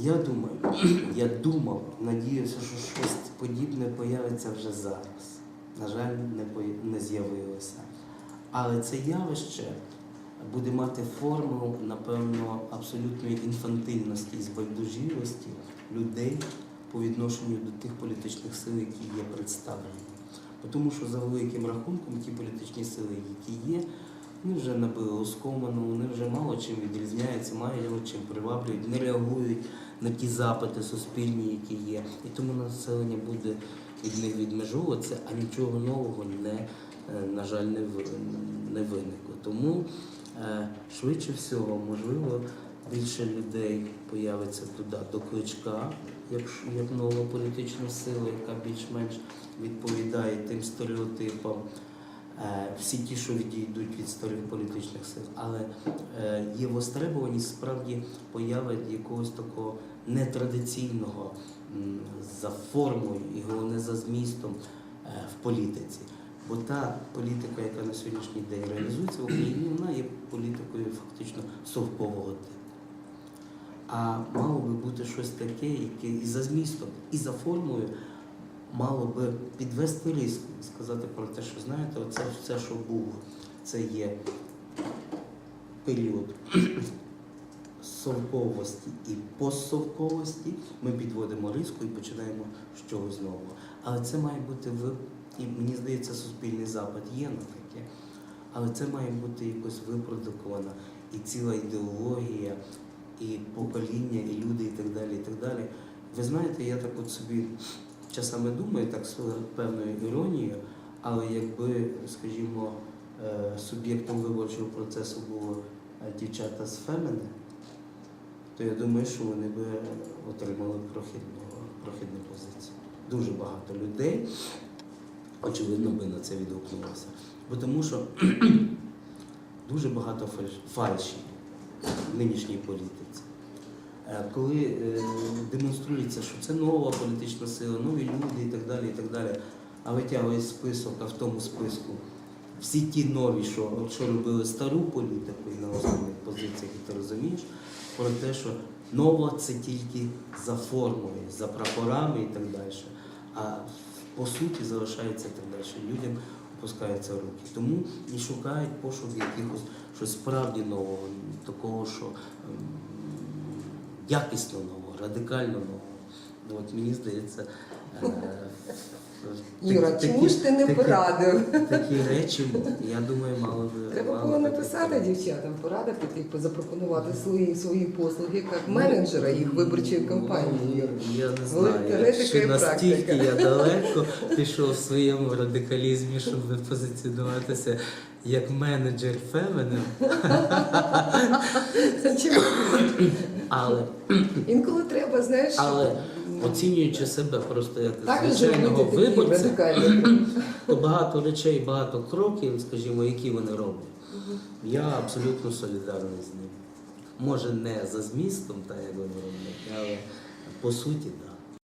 Я думаю, я думав, надіявся, що щось подібне появиться вже зараз. На жаль, не, не з'явилося. Але це явище буде мати форму, напевно, абсолютної інфантильності і збайдужливості людей по відношенню до тих політичних сил, які є представлені. Тому що за великим рахунком ті політичні сили, які є, вони вже набили оскоману, вони вже мало чим відрізняються, мало чим приваблюють, не реагують на ті запити суспільні, які є. І тому населення буде від них відмежовуватися, а нічого нового не, е, на жаль, не, не виникло. Тому е, швидше всього, можливо, більше людей появиться туди до кличка, як, як нова політична сила, яка більш-менш відповідає тим стереотипам. Всі ті, що відійдуть від старих політичних сил, але е, є востребованість справді появи якогось такого нетрадиційного за формою і головне за змістом е, в політиці. Бо та політика, яка на сьогоднішній день реалізується в Україні, вона є політикою фактично совкового типу. А мало би бути щось таке, яке і за змістом, і за формою мало би підвести риск і сказати про те, що знаєте, оце все, що було, це є період совковості і постсовковості. Ми підводимо риску і починаємо з чогось нового. Але це має бути в і мені здається, суспільний запит є на таке. Але це має бути якось випродуковано і ціла ідеологія, і покоління, і люди, і так далі. і так далі. Ви знаєте, я так от собі часами думаю, так з певною іронією, але якби, скажімо, е, суб'єктом виборчого процесу було е, дівчата з Фемини, то я думаю, що вони би отримали прохідну, прохідну позицію. Дуже багато людей, очевидно, би на це відгукнулося. Бо тому що дуже багато фальш- фальші в нинішній політиці. Е, Коли е, демонструється, що це нова політична сила, нові люди і так далі, і так далі, а витягує список, а в тому списку всі ті нові, що, що робили стару політику і на основних позиціях, і ти розумієш, про те, що нова це тільки за формою, за прапорами і так далі. А по суті залишається так далі. Людям опускаються руки. Тому і шукають пошук якихось щось справді нового, такого, що ем, якісно нового, радикально нового. Ну, От мені здається. е, Юра, такі- чому ж ти не такі- порадив? Такі речі, я думаю, мало би. Треба мало було би написати таке. дівчатам, порадити, типу, запропонувати свої свої послуги як менеджера їх виборчої кампанії. Ну, Я не знаю, і настільки практика. я далеко пішов в своєму радикалізмі, щоб позиціонуватися як менеджер Фемини, Чому? але, Інколи треба, знаєш, але оцінюючи себе просто як так, звичайного виборця, то багато речей, багато кроків, скажімо, які вони роблять. Я абсолютно солідарний з ними. Може, не за змістом, так як вони роблять, але по суті, так.